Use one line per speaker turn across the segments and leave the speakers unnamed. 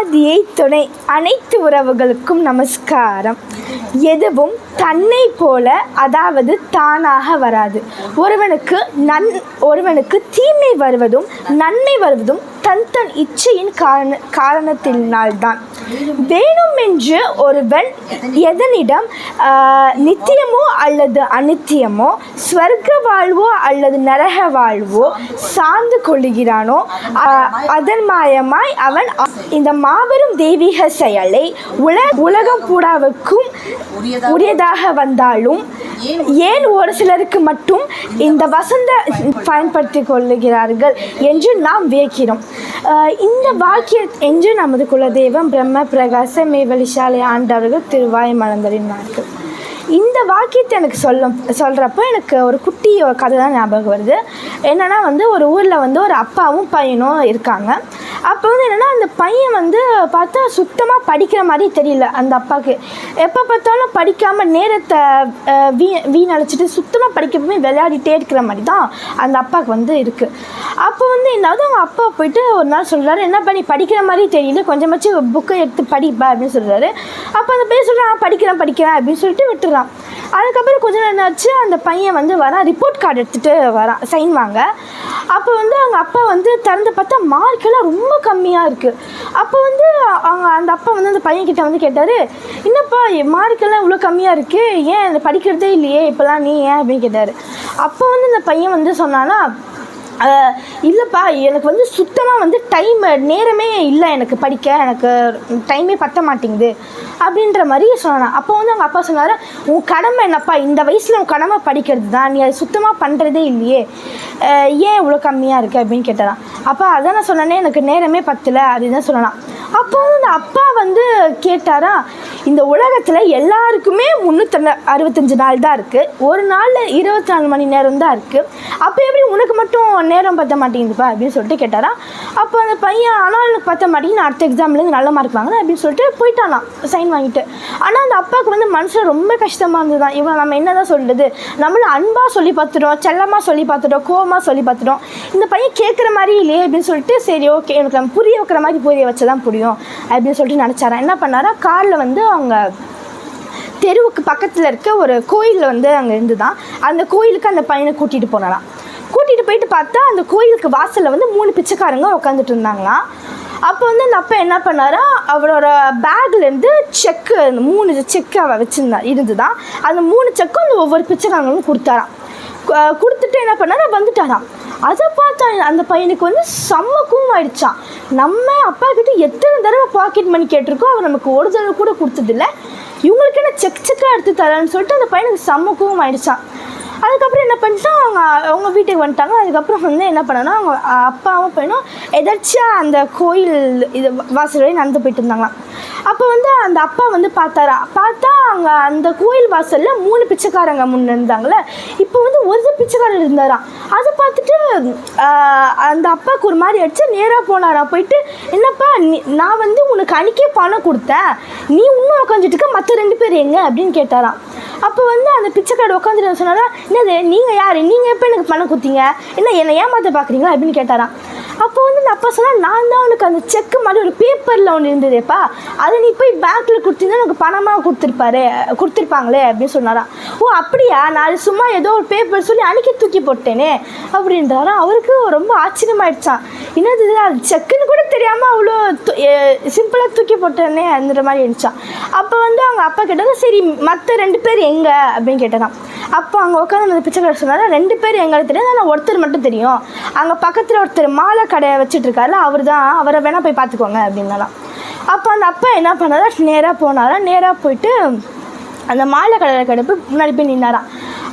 ஆதியை துணை அனைத்து உறவுகளுக்கும் நமஸ்காரம். எதுவும் தன்னை போல அதாவது தானாக வராது. ஒருவனுக்கு நன் ஒருவனுக்கு தீமை வருவதும் நன்மை வருவதும் தன் தன் இச்சையின் காரண காரணத்தினால்தான். வேணுமென்று ஒருவன் எதனிடம் நித்தியமோ அல்லது அநித்தியமோ ஸ்வர்க்க வாழ்வோ அல்லது நரக வாழ்வோ சார்ந்து கொள்ளுகிறானோ அதன் மாயமாய் அவன் இந்த மாபெரும் தெய்வீக செயலை உல உலகம் பூடாவுக்கும் உரியதாக வந்தாலும் ஏன் ஒரு சிலருக்கு மட்டும் இந்த வசந்த பயன்படுத்தி கொள்ளுகிறார்கள் என்று நாம் வியக்கிறோம். இந்த வாக்கிய என்று நமது குலதெய்வம் பிரம்ம பிரகாச மேவலிசாலை ஆண்டவர்கள் திருவாய் மலர்ந்தறினார்கள் இந்த வாக்கியத்தை எனக்கு சொல்லும் சொல்கிறப்போ எனக்கு ஒரு குட்டி கதை தான் ஞாபகம் வருது. என்னென்னா வந்து ஒரு ஊரில் வந்து ஒரு அப்பாவும் பையனும் இருக்காங்க. அப்போ வந்து என்னென்னா அந்த பையன் வந்து பார்த்தா சுத்தமாக படிக்கிற மாதிரி தெரியல அந்த அப்பாவுக்கு. எப்போ பார்த்தாலும் படிக்காமல் நேரத்தை வீ வீணழிச்சிட்டு சுத்தமாக படிக்காம விளையாடிட்டே இருக்கிற மாதிரி தான் அந்த அப்பாவுக்கு வந்து இருக்குது அப்போ வந்து என்னாவது அவங்க அப்பா போயிட்டு ஒரு நாள் சொல்கிறாரு என்ன பண்ணி படிக்கிற மாதிரி தெரியல கொஞ்சமாச்சும் புக்கை எடுத்து படிப்பா அப்படின்னு சொல்கிறாரு அப்போ அந்த பையன் சொல்கிறான் படிக்கிறேன் படிக்கிறேன் அப்படின்னு சொல்லிட்டு விட்டுறான். அதுக்கப்புறம் கொஞ்ச நேரம் ஆச்சு அந்த பையன் வந்து வரான் ரிப்போர்ட் கார்டு எடுத்துகிட்டு வரான் சைன் வாங்க. அப்போ வந்து அவங்க அப்பா வந்து திறந்து பார்த்தா மார்க்கெல்லாம் ரொம்ப கம்மியாக இருக்குது அப்போ வந்து அவங்க அந்த அப்பா வந்து அந்த பையன்கிட்ட வந்து கேட்டார் என்னப்பா மார்க்கெல்லாம் இவ்வளோ கம்மியாக இருக்குது ஏன் படிக்கிறதே இல்லையே இப்போலாம் நீ ஏன்? அப்படின்னு கேட்டார். அப்போ வந்து அந்த பையன் வந்து சொன்னான்னா இல்லைப்பா எனக்கு வந்து சுத்தமாக வந்து டைம் நேரமே இல்லை எனக்கு படிக்க. எனக்கு டைமே பத்த மாட்டேங்குது அப்படின்ற மாதிரி சொன்னான். அப்போ வந்து அவங்க அப்பா சொன்னார் உன் கடமை என்னப்பா? இந்த வயசில் உன் கடமை படிக்கிறது தான் நீ அதை சுத்தமாக பண்ணுறதே இல்லையே. ஏன் இவ்வளோ கம்மியாக இருக்குது அப்படின்னு கேட்டாராம். அப்போ அதான் நான் சொன்னேன்னே எனக்கு நேரமே பத்தலை. அப்படின்னு தான் சொல்லலாம் அப்போ வந்து அந்த அப்பா வந்து கேட்டாரா இந்த உலகத்தில் எல்லாருக்குமே முந்நூற்றி அறுபத்தஞ்சு நாள் தான் இருக்குது ஒரு நாளில் இருபத்தி நாலு மணி நேரம் தான் இருக்குது அப்போ எப்படி உனக்கு மட்டும் நேரம் பத்த மாட்டேங்குதுப்பா? அப்படின்னு சொல்லிட்டு கேட்டாரா அப்போ அந்த பையன் ஆனால் எனக்கு பற்ற மாட்டேங்குது. அடுத்த எக்ஸாம்லேருந்து நல்ல மார்க் வாங்கினேன் அப்படின்னு சொல்லிட்டு போயிட்டானாம். சைன் வாங்கிட்டு. ஆனால் அந்த அப்பாவுக்கு வந்து மனசில் ரொம்ப கஷ்டமாக இருந்தது தான் இவன் நம்ம என்ன தான் சொல்கிறது நம்மளை அன்பாக சொல்லி பார்த்துட்டோம் செல்லமாக சொல்லி பார்த்துட்டோம் கோவமாக சொல்லி பார்த்துட்டோம். இந்த பையன் கேட்குற மாதிரி இல்லையே அப்படின்னு சொல்லிட்டு சரி ஓகே எனக்கு நம்ம புரிய வைக்கிற மாதிரி புரிய வச்சா தான் புரியும் அப்படின்னு சொல்லிட்டு நினச்சாரான் என்ன பண்ணாரா காரில் வந்து அவங்க அவங்க தெருவுக்கு பக்கத்தில் இருக்க ஒரு கோயில் வந்து அங்கே இருந்து தான் அந்த கோயிலுக்கு அந்த பையனை கூட்டிகிட்டு போனாராம். கூட்டிகிட்டு போயிட்டு பார்த்தா அந்த கோயிலுக்கு வாசலில் வந்து மூணு பிச்சைக்காரங்க உட்காந்துட்டு இருந்தாங்களாம். அப்போ வந்து அந்த அப்பா என்ன பண்ணாரா அவரோட பேக்லேருந்து செக்கு அந்த மூணு செக்கு அவள் வச்சுருந்தா இருந்து தான் அந்த மூணு செக்கும் அந்த ஒவ்வொரு பிச்சைக்காரங்களும் கொடுத்தாராம். கொடுத்துட்டு என்ன பண்ணாரா வந்துட்டாராம். அதை பார்த்தா அந்த பையனுக்கு வந்து செம்ம கூவம் ஆயிடுச்சான் நம்ம அப்பா கிட்ட எத்தனை தடவை பாக்கெட் மணி கேட்டிருக்கோம் அவர் நமக்கு ஒரு தடவை கூட கொடுத்ததில்ல. இவங்களுக்கு என்ன செக் செக்காக எடுத்து தரேன்னு சொல்லிட்டு அந்த பையனுக்கு செம்ம கூவம் ஆயிடுச்சான் அதுக்கப்புறம் என்ன பண்ணிட்டோம் அவங்க அவங்க வீட்டுக்கு வந்துட்டாங்க. அதுக்கப்புறம் வந்து என்ன பண்ணனா அவங்க அப்பாவும் பையனும் எதாச்சியாக அந்த கோயில் இது வாசல் வழி நடந்து போயிட்டு இருந்தாங்களாம். அப்போ வந்து அந்த அப்பா வந்து பார்த்தாரா? பார்த்தா அங்கே அந்த கோயில் வாசலில் மூணு பிச்சைக்காரங்க முன்னே இருந்தாங்களே இப்போ வந்து ஒரு பிச்சைக்காரர் இருந்தாராம். அதை பார்த்துட்டு அந்த அப்பாவுக்கு ஒரு மாதிரி அடிச்சு நேராக போனாராம். போயிட்டு என்னப்பா நீ- நான் வந்து உனக்கு அணிக்கே பணம் கொடுத்தேன். நீ இன்னும் உட்காந்துட்டு இருக்க. மற்ற ரெண்டு பேர் எங்க? அப்படின்னு கேட்டாராம். அப்போ வந்து அந்த பிச்சைக்காரர் உட்காந்துட்டு சொன்னாரா என்னது நீங்கள் யார்? நீங்கள் எப்போ எனக்கு பணம் கொடுத்தீங்க? என்ன என்னை ஏமாற்ற பார்க்குறீங்களா அப்படின்னு கேட்டாராம். அப்போ வந்து அந்த அப்பா சொன்னால் நான் தான் உனக்கு அந்த செக்கு மாதிரி ஒரு பேப்பரில் ஒன்று இருந்ததேப்பா. அதை நீ போய் பேங்க்கில் கொடுத்துருந்தா உனக்கு பணமாக கொடுத்துருப்பாரு கொடுத்துருப்பாங்களே அப்படின்னு சொன்னாராம். ஓ அப்படியா? நான் அது சும்மா ஏதோ ஒரு பேப்பர் சொல்லி அன்னைக்கு தூக்கி போட்டேனே அப்படின்றாரா அவருக்கு ரொம்ப ஆச்சரியமாயிடுச்சான் என்னது அது செக்குன்னு கூட தெரியாமல் அவ்வளோ சிம்பிளாக தூக்கி போட்டேனே அந்த மாதிரி இருந்துச்சான் அப்போ வந்து அவங்க அப்பா கேட்டாங்க சரி மற்ற ரெண்டு பேர் எங்கே? அப்படின்னு கேட்டதான் அப்போ அங்கே உட்காந்து அந்த பிச்சைக்காரர் சொன்னார் ரெண்டு பேர் எங்களுக்கு தெரியாது ஆனால் ஒருத்தர் மட்டும் தெரியும். அங்கே பக்கத்தில் ஒருத்தர் மாலை கடை வச்சுட்டுருக்காருல அவர் தான் அவரை வேணால் போய் பார்த்துக்கோங்க அப்படின்னாலாம் அப்போ அந்த அப்பா என்ன பண்ணாரா நேராக போனாரா நேராக போயிட்டு அந்த மாலை கடை கடைப்பு முன்னாடி போய் நின்னாராம்.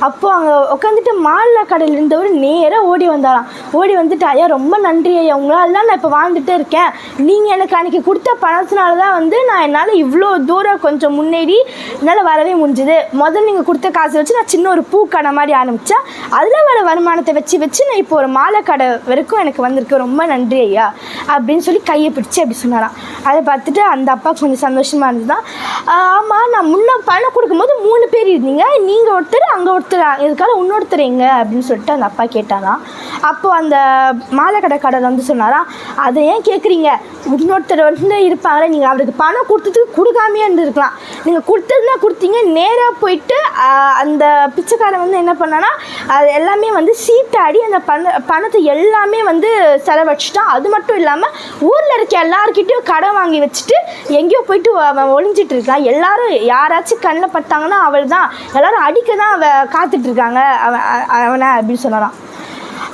அப்போது அங்கே உட்காந்துட்டு மாலை கடையில் இருந்தவர் நேராக ஓடி வந்தாராம். ஓடி வந்துட்டு ஐயா ரொம்ப நன்றி ஐயா. உங்களால் தான் நான் இப்போ வாழ்ந்துட்டே இருக்கேன். நீங்கள் எனக்கு அன்றைக்கி கொடுத்த பணத்தினால தான் வந்து நான் என்னால் இவ்வளோ தூரம் கொஞ்சம் முன்னேறி என்னால் வரவே முடிஞ்சுது. முதல்ல நீங்கள் கொடுத்த காசை வச்சு நான் சின்ன ஒரு பூ கடை மாதிரி ஆரம்பித்தேன் அதில் வர வருமானத்தை வச்சு வச்சு நான் இப்போ ஒரு மாலை கடை வரைக்கும் எனக்கு வந்திருக்கு. ரொம்ப நன்றி ஐயா. அப்படின்னு சொல்லி கையை பிடிச்சி அப்படி சொன்னாராம். அதை பார்த்துட்டு அந்த அப்பா கொஞ்சம் சந்தோஷமாக இருந்ததுதான். ஆமாம் நான் முன்ன பணம் கொடுக்கும்போது மூணு பேர் இருந்தீங்க. நீங்கள் ஒருத்தர் அங்கே ஒருத்தர் ஒருத்தர் இதுக்காக இன்னொருத்தர் எங்க அப்படின்னு சொல்லிட்டு அந்த அப்பா கேட்டாராம். அப்போ அந்த மாலை கடைக்காரர் வந்து சொன்னாராம் அதை ஏன் கேட்குறீங்க இன்னொருத்தர் வந்து இருப்பாங்களே நீங்கள் அவருக்கு பணம் கொடுத்ததுக்கு கொடுக்காமையே இருந்திருக்கலாம். நீங்கள் கொடுத்ததுன்னா கொடுத்தீங்க. நேராக போயிட்டு அந்த பிச்சைக்காரன் வந்து என்ன பண்ணான்னா அது எல்லாமே வந்து சீட்டாடி அந்த பண பணத்தை எல்லாமே வந்து செலவழிச்சிட்டான். அது மட்டும் இல்லாமல் ஊரில் இருக்க எல்லாருக்கிட்டையும் கடன் வாங்கி வச்சுட்டு எங்கேயோ போயிட்டு அவன் ஒளிஞ்சிட்டு இருக்கான். எல்லாரும் யாராச்சும் கண்ணில் பட்டாங்கன்னா அவள் தான் எல்லாரும் அடிக்க தான் அவ காத்துட்டு இருக்காங்க. அவன் அவனை அப்படின்னு சொன்னாராம்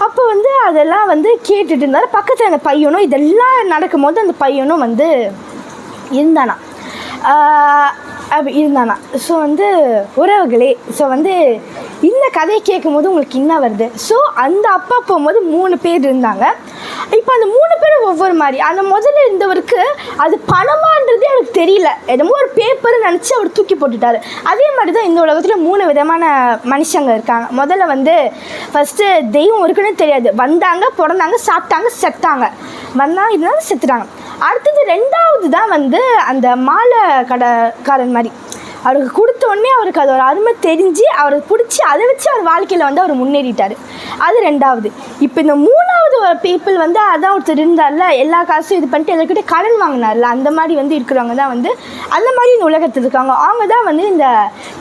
அப்போ வந்து அதெல்லாம் வந்து கேட்டுட்டு இருந்தாலும் பக்கத்தில் அந்த பையனும் இதெல்லாம் நடக்கும்போது அந்த பையனும் வந்து இருந்தானா அப்படி இருந்தானா ஸோ வந்து உறவுகளே ஸோ வந்து இந்த கதையை கேட்கும்போது உங்களுக்கு என்ன வருது? ஸோ அந்த அப்பா போகும்போது மூணு பேர் இருந்தாங்க. இப்போ அந்த மூணு பேரும் ஒவ்வொரு மாதிரி. அந்த முதல்ல இருந்தவருக்கு அது பணமான்றதே அவருக்கு தெரியல. என்னமோ ஒரு பேப்பர் நினச்சி அவர் தூக்கி போட்டுட்டார். அதே மாதிரி தான் இந்த உலகத்தில் மூணு விதமான மனுஷங்க இருக்காங்க. முதல்ல வந்து ஃபஸ்ட்டு தெய்வம் இருக்குன்னு தெரியாது. வந்தாங்க பிறந்தாங்க சாப்பிட்டாங்க செத்தாங்க. வந்தாங்க இருந்தாலும் செத்துட்டாங்க. அடுத்தது ரெண்டாவது தான் வந்து அந்த மாலை கடைக்காரன் மாதிரி. அவருக்கு கொடுத்த உடனே அவருக்கு ஒரு அருமை தெரிஞ்சு அவரை பிடிச்சி அதை வச்சு அவர் வாழ்க்கையில் வந்து அவர் முன்னேறிட்டார். அது ரெண்டாவது. இப்போ இந்த மூணாவது ஒரு பீப்புள் வந்து அதான் ஒருத்தர் இருந்தார்ல எல்லா காசும் இது பண்ணிட்டு எல்லாருக்கிட்ட கடன் வாங்கினார்ல அந்த மாதிரி வந்து இருக்கிறவங்க தான் வந்து அந்த மாதிரி இந்த உலகத்தில் இருக்காங்க. அவங்க தான் வந்து இந்த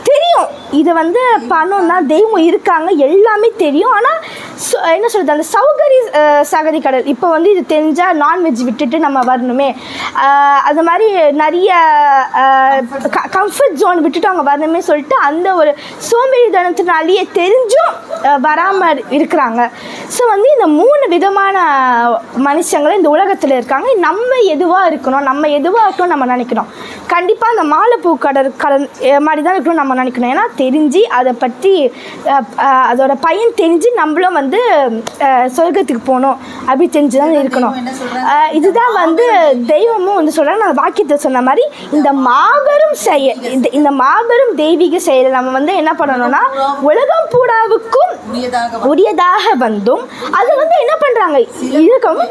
தெரியும். இது வந்து பணம் தான் தெய்வம் இருக்காங்க எல்லாமே தெரியும். ஆனால் என்ன சொல்கிறது அந்த சௌகரி சாகரி சகதி கடல். இப்போ வந்து இது தெரிஞ்சால் நான்வெஜ் விட்டுட்டு நம்ம வரணுமே. அது மாதிரி நிறைய கம்ஃபர்ட் ஜோன் விட்டுட்டு அவங்க வரணுமே சொல்லிட்டு அந்த ஒரு சோம்பேறித்தனத்தினாலேயே தெரிஞ்சும் வராமல் இருக்கிறாங்க. ஸோ வந்து இந்த மூணு விதமான மனுஷங்களும் இந்த உலகத்தில் இருக்காங்க. நம்ம எதுவாக இருக்கணும் நம்ம எதுவாக இருக்கணும் நம்ம நினைக்கணும். கண்டிப்பாக அந்த மாலைப்பூ கடல் கடல் மாதிரி தான் இருக்கணும் நம்ம நினைக்கணும். ஏன்னா தெரிஞ்சு அதை பற்றி அதோட பயன் தெரிஞ்சு நம்மளும் வந்து சொர்க்கத்துக்கு போகணும். அப்படி தெரிஞ்சு தான் இருக்கணும். இதுதான் வந்து தெய்வமும் வந்து சொல்கிறாங்க நான் வாக்கியத்தை சொன்ன மாதிரி இந்த மாபெரும் செயல் இந்த இந்த மாபெரும் தெய்வீக செயலை நம்ம வந்து என்ன பண்ணணும்னா உலகம் பூடாவுக்கும்
உரியதாக
வந்தும் அது வந்து என்ன பண்ணுறாங்க இருக்கும்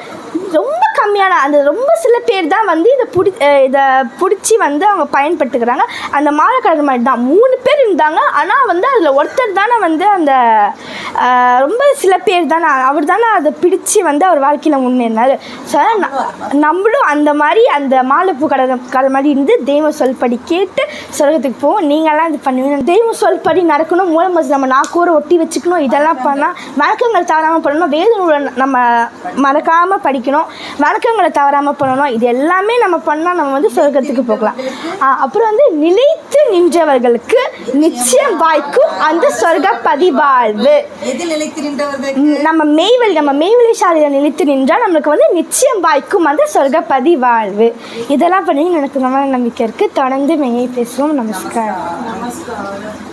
ரொம்ப கம்மியான அந்த ரொம்ப சில பேர் தான் வந்து இதை பிடி இதை பிடிச்சி வந்து அவங்க பயன்படுத்துக்கிறாங்க. அந்த மாலை கலர் மாதிரி தான். மூணு பேர் இருந்தாங்க. ஆனால் வந்து அதில் ஒருத்தர் தானே வந்து அந்த ரொம்ப சில பேர் தானே அவர் தானே அதை பிடிச்சி வந்து அவர் வாழ்க்கையில் முன்னேறினார். ஸோ நம்மளும் அந்த மாதிரி அந்த மாலைப்பூ கடை கடை மாதிரி இருந்து தெய்வ சொல்படி கேட்டு சொர்க்கத்துக்கு போவோம். நீங்களாம் இது பண்ணுவீங்க. தெய்வ சொல்படி நடக்கணும். மூலம் நம்ம நாக்கூர ஒட்டி வச்சுக்கணும். இதெல்லாம் பண்ணால் வணக்கங்கள் தவறாமல் பண்ணணும். வேத நூலை நம்ம மறக்காமல் படிக்கணும். வணக்கங்களை தவறாமல் பண்ணணும். இது எல்லாமே நம்ம பண்ணால் நம்ம வந்து சொர்க்கத்துக்கு போகலாம். அப்புறம் வந்து நிலை நின்றவர்களுக்கு நிச்சயம் வாய்க்கும் அந்த சொர்க்க பதிவாழ்வு நம்ம மெய்வெளி நம்ம மெய்வெளி சாலையில் நிலைத்து நின்றால் நம்மளுக்கு வந்து நிச்சயம் வாய்க்கும் அந்த சொர்க்க பதிவாழ்வு இதெல்லாம் பண்ணி எனக்கு ரொம்ப நம்பிக்கை இருக்குது தொடர்ந்து மெய்யை பேசுவோம்.
நமஸ்காரம்.